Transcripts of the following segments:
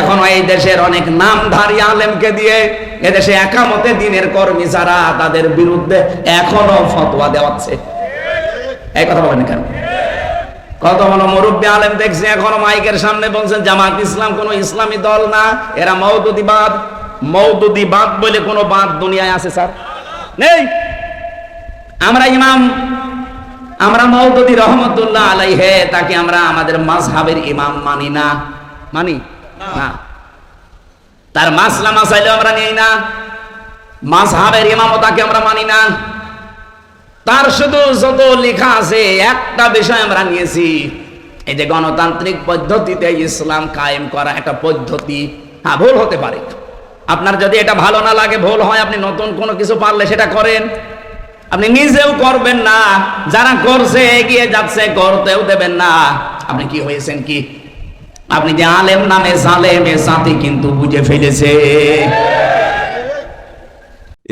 এখনও এই দেশের অনেক নামধারী আলেমকে দিয়ে এদেশে একামতে দিনের কর্মী যারা, তাদের বিরুদ্ধে এখনও ফতোয়া দেওয়াচ্ছে এই কথা বলেন কেন? কত বড় মুরব্বী আলেম দেখছি, এখনও মাইকের সামনে বলছেন, জামাত ইসলাম কোন ইসলামী দল না, এরা মৌদুদিবাদ মৌদুদিবাদ বলে কোনো বাদ দুনিয়ায় আছে, স্যার? নেই। আমরা ইমাম, আমরা মৌদুদি রহমতুল্লাহ আলাইহে, তাকে আমরা আমাদের মাযহাবের ইমাম মানি না। মানি? না। তার মাসলা মাসাইলেও আমরা নেই না। মাযহাবের ইমামতাকে আমরা মানি না। তার শুধু যত লেখা আছে, একটা বিষয় আমরা নিয়েছি। এই যে গণতান্ত্রিক পদ্ধতিতে ইসলাম কায়েম করা একটা পদ্ধতি। হ্যাঁ ভুল হতে পারে। আপনার যদি এটা ভালো না লাগে, ভুল হয়, আপনি নতুন কোনো কিছু পারলে সেটা করেন। আপনি নিজেও করবেন না। যারা করছে, এগিয়ে যাচ্ছে, করতেও দেবেন না। আপনি কি হয়েছেন কি? আপনি যে আলেম নামে জালেম এ জাতি কিন্তু বুঝে ফেলেছে।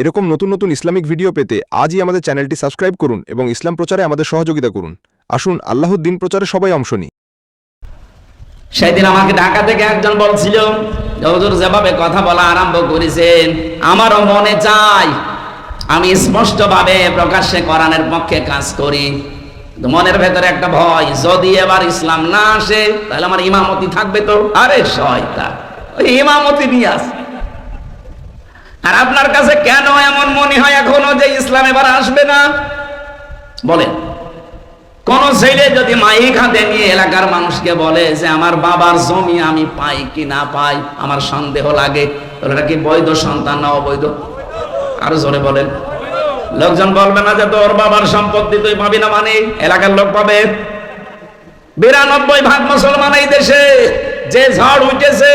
এরকম নতুন নতুন ইসলামিক ভিডিও পেতে আজই আমাদের চ্যানেলটি সাবস্ক্রাইব করুন এবং ইসলাম প্রচারে আমাদের সহযোগিতা করুন। আসুন আল্লাহর দিন প্রচারে সবাই অংশ নিই। সেদিন আমাকে ঢাকা থেকে একজন বলছিল যেভাবে কথা বলা আরম্ভ করেছেন আমারও মনে চাই আমি স্পষ্টভাবে প্রকাশ্যে কোরআনের পক্ষে কাজ করি। কিন্তু মনের ভেতরে একটা ভয়, যদি এবার ইসলাম না আসে, তাহলে আমার ইমামতি থাকবে তো? আরে শয়তা ওই ইমামতি নিয়ে আস। আর আপনার কাছে কেন এমন মনে হয় এখনও যে ইসলাম এবার আসবে না? বলেন, কোন ছেলে যদি মাইক হাতে নিয়ে এলাকার মানুষকে বলে যে, আমার বাবার জমি আমি পাই কি না পাই, আমার সন্দেহ লাগে কি বৈধ সন্তান না অবৈধ? আরও জোরে বলেন। লোকজন বলবে না যে তোর বাবার সম্পত্তি তুই পাবি না মানে এলাকার লোক পাবে। বিরানব্বই ভাগ মুসলমান এই দেশে যে ঝড় উঠেছে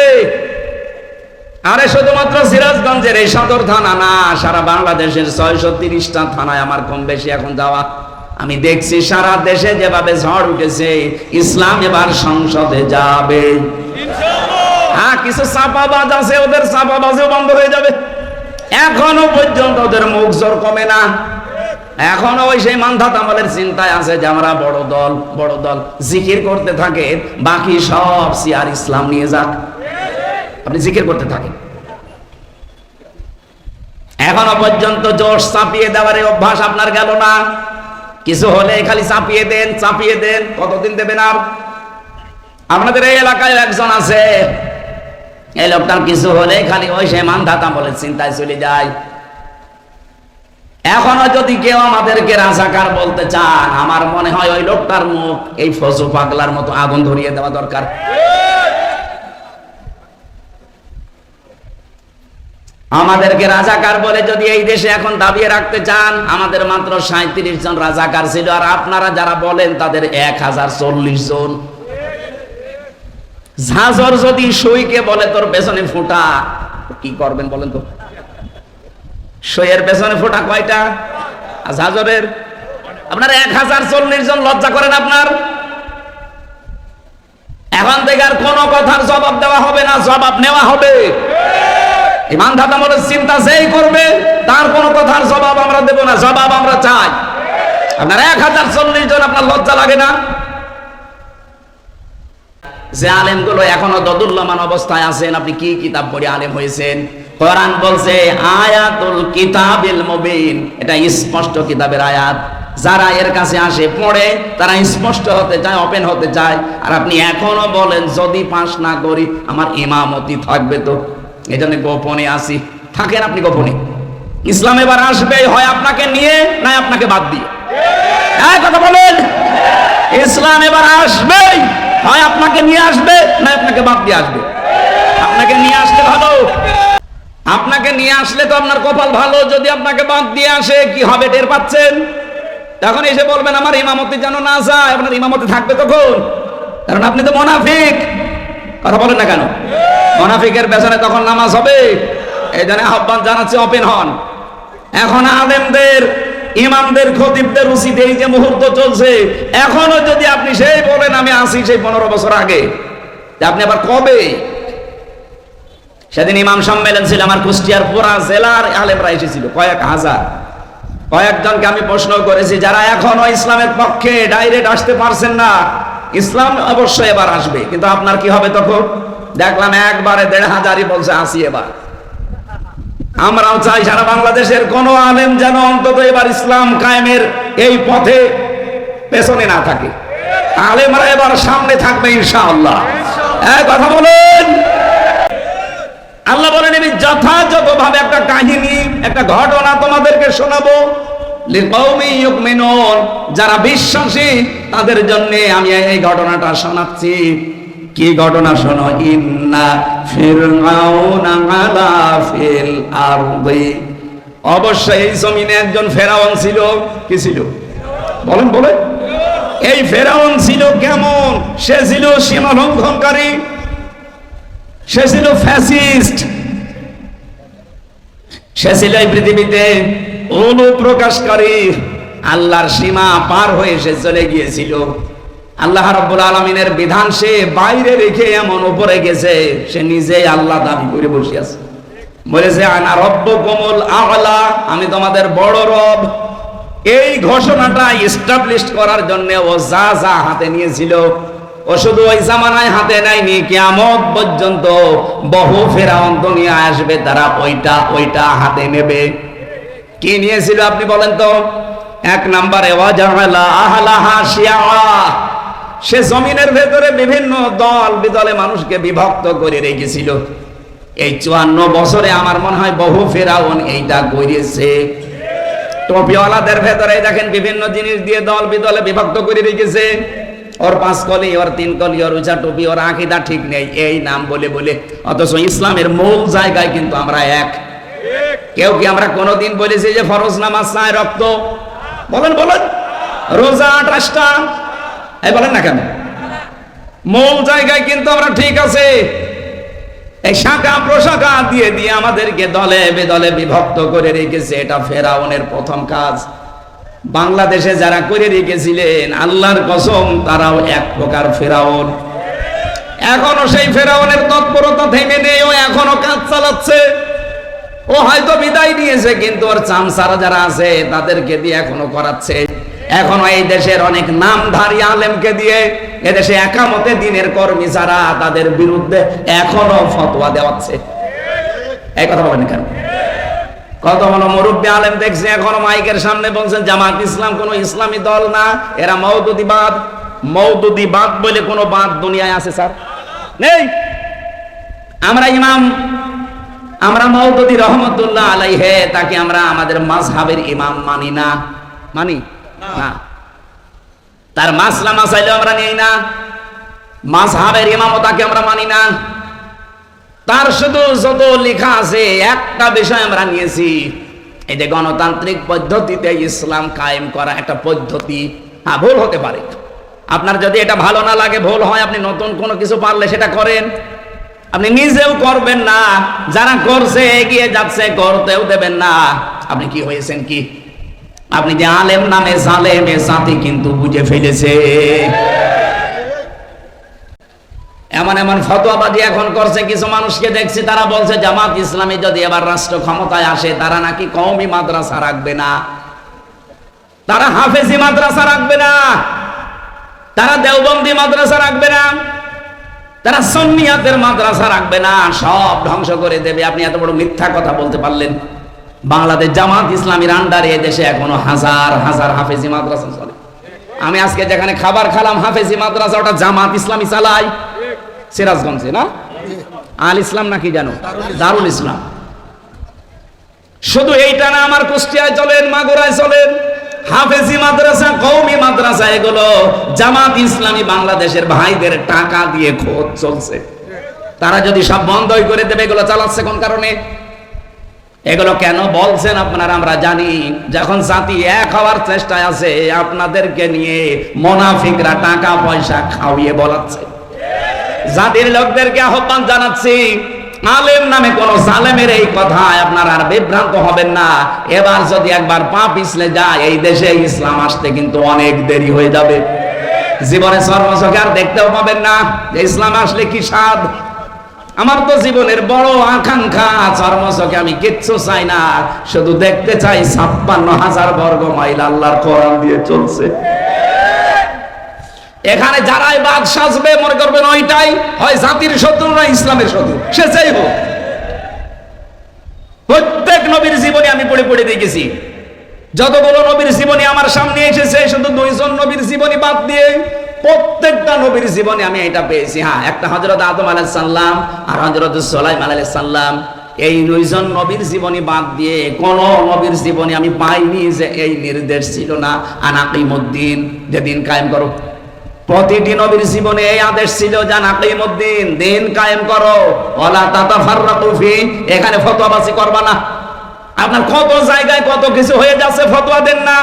আরে শুধুমাত্র সিরাজগঞ্জের এই সদর থানা না সারা বাংলাদেশের ছয়শো তিরিশটা থানায় আমার কম বেশি এখন যাওয়া। আমি দেখছি সারা দেশে যেভাবে ঝড় উঠেছে ইসলাম এবার সংসদে যাবে। হ্যাঁ কিছু চাপাবাজ আছে ওদের চাপাবাজও বন্ধ হয়ে যাবে। এখনও পর্যন্ত ওদের মুখ জোর কমে না। এখনও ওই সেই মান্ধাত আমলের চিন্তায় আছে যে আমরা বড় দল বড় দল। জিকির করতে থাকে, বাকি সব সিয়ার ইসলাম নিয়ে যাক। আপনি জিকির করতে থাকেন। এখনও পর্যন্ত জোশ চাপিয়ে দেওয়ার অভ্যাস আপনার গেল না। কিছু হলে খালি চাপিয়ে দেন চাপিয়ে দেন, কতদিন দেবেন আর? আপনাদের এই এলাকায় একজন আছে এই লোকটার কিছু হলে খালি ওই সে মানধাতা বলে চিন্তায় চলে যায়। এখনও যদি কেউ আমাদেরকে রাজাকার বলতে চান, আমার মনে হয় ওই লোকটার মুখ এই ফজু পাগলার মতো আগুন ধরিয়ে দেওয়া দরকার। আমাদেরকে রাজাকার বলে যদি এই দেশে এখন দাবিয়ে রাখতে চান, আমাদের মাত্র সাঁত্রিশ জন রাজাকার ছিল, আর আপনারা যারা বলেন তাদের এক হাজার চল্লিশ জন। ঝাঁঝর যদি সইকে বলে তোর পেছনে ফোঁটা, কি করবেন বলেন তো? সইয়ের পেছনে ফোঁটা কয়টা? আর ঝাঁঝরের? আপনার এক হাজার চল্লিশ জন লজ্জা করেন আপনার? এখন থেকে আর কোনো কথার জবাব দেওয়া হবে না, জবাব নেওয়া হবে। ইমান মনে চিন্তা যেই করবে, তার কোনো কথার জবাব আমরা দেব না, জবাব আমরা চাই। আপনার এক হাজার চল্লিশ জন আপনার লজ্জা লাগে না? যে আলেমগুলো এখনও দদুল্যমান অবস্থায় আছেন, আপনি কি কিতাব পড়ে আলেম হয়েছেন? কোরআন বলছে, আয়াতুল কিতাবিল মুবিন। এটা স্পষ্ট কিতাবের আয়াত। যারা এর কাছে আসে, পড়ে, তারা স্পষ্ট হতে চায় ওপেন হতে চায়। আর আপনি এখনও বলেন, যদি পাস না করি, আমার ইমামতি থাকবে তো? এই জন্য গোপনে আসি থাকেন আপনি গোপনে। ইসলাম এবার আসবে, হয় আপনাকে নিয়ে না আপনাকে বাদ দিয়ে। কথা বলেন। ইসলাম এবার আসবে হয় আপনাকে নিয়ে আসবে না আপনাকে বাদ দিয়ে আসবে। আপনাকে নিয়ে আসলে ভালো। আপনাকে নিয়ে আসলে তো আপনার কপাল ভালো, যদি আপনাকে বাদ দিয়ে আসে, কি হবে টের পাচ্ছেন? তখন এসে বলবেন, আমার ইমামতি যেন না যায়, আপনার ইমামতি থাকবে তখন কারণ আপনি তো মোনাফিক। কথা বলেন না কেন? মোনাফিকের পেছনে তখন নামাজ হবে। এই জন্য আহ্বান জানাচ্ছে ওপেন হন। এখন আলেমদের ইমামদের, খতিবদের উচিত এই যে মুহূর্ত চলছে, এখনও যদি আপনি সেই বলেন, আমি আসি সেই পনেরো বছর আগে। আপনি আবার কবে? সেদিন ইমাম সম্মেলন ছিল আমার কুষ্টিয়ার পুরা জেলার আলেমরা এসেছিল, কয়েক হাজার। কয়েকজনকে আমি প্রশ্ন করেছি, যারা এখনও ইসলামের পক্ষে ডাইরেক্ট আসতে পারছেন না, ইসলাম অবশ্যই এবার আসবে, কিন্তু আপনার কি হবে তখন? দেখলাম একবারে দেড় হাজারই বলছে আসি এবার। আমরাও চাই সারা বাংলাদেশের কোন আলেম যেন অন্তত এবার ইসলাম কায়েমের এই পথে পেছনে না থাকে। আলেমরা এবার সামনে থাকবে ইনশাআল্লাহ। হ্যাঁ কথা বলেন। আল্লাহ বলেন, আমি যথাযথভাবে একটা কাহিনী, একটা ঘটনা তোমাদেরকে শোনাবো। যারা বিশ্বাসী, তাদের জন্য আমি এই ঘটনাটা শোনাচ্ছি। কি ঘটনা শোনো? ইন্না অবশ্যই এই জমিনে একজন ছিল। কি ছিল? বলেন এই ফেরাউন ছিল কেমন? সে ছিল সীমা লঙ্ঘনকারী সে ছিল ফ্যাসিস্ট। সে ছিল এই পৃথিবীতে অনুপ্রকাশকারী। আল্লাহর সীমা পার হয়ে সে চলে গিয়েছিল। আল্লাহ রাব্বুল আলমিনের বিধান সে বাইরে রেখে এমন উপরে গেছে, সে নিজেই আল্লাহ দাবি করে বসে আছে বলেছে, আনা রব্ব আওয়ালা আমি তোমাদের বড় রব। এই ঘোষণাটা এস্টাবলিশ করার জন্য ও যা যা হাতে নিয়েছিল, ও শুধু ওই জামানায় হাতে নেয়নি, কিয়ামত পর্যন্ত বহু ফেরাউন দুনিয়া আসবে, তারা ওইটা ওইটা হাতে নেবে। কি নিয়েছিল আপনি বলেন তো? এক নম্বরে ওয়াজালা আহলাহা শিয়া। সে জমিনের ভেতরে বিভিন্ন দল বিদলে মানুষকে বিভক্ত করে রেখেছিল। এই চুয়ান্ন বছরে আমার মনে হয় বহু ফেরাউন এইটা করেছে। টপিওয়ালাদের ভেতরে দেখেন বিভিন্ন জিনিস দিয়ে দল বিদলে বিভক্ত করে রেখেছে। ওর পাঁচ কলি, ওর তিন কলি, ওর উঁচা টুপি, ওর আঁকিদা ঠিক নেই। এই নাম বলে বলে। অথচ ইসলামের মূল জায়গায় কিন্তু আমরা এক। কেউ কি আমরা কোনোদিন বলেছি যে ফরজ নামাজ চায় রক্ত? বলেন বলেন। রোজা আঠাশটা এই বলেন না কেন? মূল জায়গায় কিন্তু আমরা ঠিক আছে। এই শাখা প্রশাখা দিয়ে দিয়ে আমাদেরকে দলে বেদলে বিভক্ত করে রেখেছে। এটা ফেরাউনের প্রথম কাজ। বাংলাদেশে যারা করে রেখেছিলেন, আল্লাহর কসম, তারাও এক প্রকার ফেরাউন। এখনও সেই ফেরাউনের তৎপরতা থেমে নেই, ও এখনও কাজ চালাচ্ছে। ও হয়তো বিদায় নিয়েছে, কিন্তু ওর চামসারা যারা আছে, তাদেরকে দিয়ে এখনও করাচ্ছে। এখনও এই দেশের অনেক নামধারী আলেমকে দিয়ে এদেশে একামতে দিনের কর্মী যারা, তাদের বিরুদ্ধে এখনও ফতোয়া দেওয়াচ্ছে এই কথা বলেন কেন? কত বড় মুরব্বী আলেম দেখছে এখনও মাইকের সামনে বলছেন, জামাত ইসলাম কোন ইসলামী দল না, এরা মৌদুদিবাদ মৌদুদিবাদ বলে কোনো বাদ দুনিয়ায় আছে, স্যার? নেই। আমরা ইমাম, আমরা মৌদুদি রহমতুল্লাহ আলাইহে, তাকে আমরা আমাদের মাযহাবের ইমাম মানি না। মানি? না। তার মাসলা মাসাইলেও আমরা নেই না। মাযহাবের ইমামতাকে আমরা মানি না। তার শুধু যত লেখা আছে, একটা বিষয় আমরা নিয়েছি। এই যে গণতান্ত্রিক পদ্ধতিতে ইসলাম কায়েম করা একটা পদ্ধতি। হ্যাঁ ভুল হতে পারে। আপনার যদি এটা ভালো না লাগে, ভুল হয়, আপনি নতুন কোনো কিছু পারলে সেটা করেন। আপনি নিজেও করবেন না। যারা করছে, এগিয়ে যাচ্ছে, করতেও দেবেন না। আপনি কি হয়েছেন কি? আপনি যে আলেম নামে জালেম এ জাতি কিন্তু বুঝে ফেলেছে। এমন এমন ফতোয়াবাজি এখন করছে, কিছু মানুষকে দেখছি, তারা বলছে, জামাত ইসলামী যদি এবার রাষ্ট্র ক্ষমতায় আসে, তারা নাকি কওমি মাদ্রাসা রাখবে না? তারা হাফেজি মাদ্রাসা রাখবে না। তারা দেওবন্দি মাদ্রাসা রাখবে না। তারা সন্নিয়াতের মাদ্রাসা রাখবে না। সব ধ্বংস করে দেবে। আপনি এত বড় মিথ্যা কথা বলতে পারলেন। বাংলাদেশ জামাত ইসলামীর আন্ডারে দেশে এখনও হাজার হাজার হাফেজি মাদ্রাসা চলে। আমি আজকে যেখানে খাবার খালাম হাফেজি মাদ্রাসা, ওটা জামাত ইসলামী চালায়। সিরাজগঞ্জে, না? আল ইসলাম নাকি জানো? দারুল ইসলাম। শুধু এইটা না, আমার কুষ্টিয়ায় চলেন, মাগুরায় চলেন। হাফেজি মাদ্রাসা কৌমি মাদ্রাসা, এগুলো জামাত ইসলামী বাংলাদেশের ভাইদের টাকা দিয়ে খোঁজ চলছে। তারা যদি সব বন্ধই করে দেবে, এগুলো চালাচ্ছে কোন কারণে? এগুলো কেন বলছেন আপনারা? আমরা জানি। যখন জাতি এক হওয়ার চেষ্টায় আছে, আপনাদেরকে নিয়ে মোনাফিকরা টাকা পয়সা খাওয়িয়ে বলাচ্ছে। জাতির লোকদেরকে আহ্বান জানাচ্ছি, আলেম নামে কোন জালেমের এই কথায় আপনারা আর বিভ্রান্ত হবেন না। এবার যদি একবার পা পিছলে যায়, এই দেশে ইসলাম আসতে কিন্তু অনেক দেরি হয়ে যাবে। জীবনে সর্বচোখে আর দেখতেও পাবেন না ইসলাম আসলে কি স্বাদ। আমার তো জীবনের বড় আকাঙ্ক্ষা চর্মচকে আমি কিচ্ছু চাই না। শুধু দেখতে চাই ছাপ্পান্ন হাজার বর্গ মাইল আল্লাহর কোরআন দিয়ে চলছে। এখানে যারাই বাদ সাজবে, মনে করবেন ওইটাই হয় জাতির শত্রু না ইসলামের শত্রু। সে যাই হোক। প্রত্যেক নবীর জীবনে আমি পড়ে পড়ে দেখেছি। যতগুলো নবীর জীবনী আমার সামনে এসেছে, শুধু দুইজন নবীর জীবনী বাদ দিয়ে প্রত্যেকটা নবীর জীবনে আমি এটা পেয়েছি। হ্যাঁ একটা হজরত আদম আলাইহিস সালাম আর হজরত সোলাইম আলাইহিস সালাম। এই দুইজন নবীর জীবনী বাদ দিয়ে কোন নবীর জীবনী আমি পাইনি যে এই নির্দেশ ছিল না। আনাকিমুদ্দিন যে দিন কায়েম করো। প্রতিটি নবীর জীবনে এই আদেশ ছিল যে আনাকিমুদ্দিন দিন কায়েম করো। ওয়ালা তাতাফাররাকু ফি, এখানে ফতোয়াবাজি করবা না। আপনার কত জায়গায় কত কিছু হয়ে যাচ্ছে, ফতোয়া দেন না।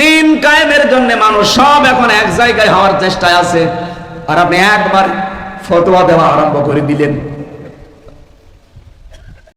দিন কায়েমের জন্য মানুষ সব এখন এক জায়গায় হওয়ার চেষ্টায় আছে। আর আপনি একবার ফতোয়া দেওয়া আরম্ভ করে দিলেন।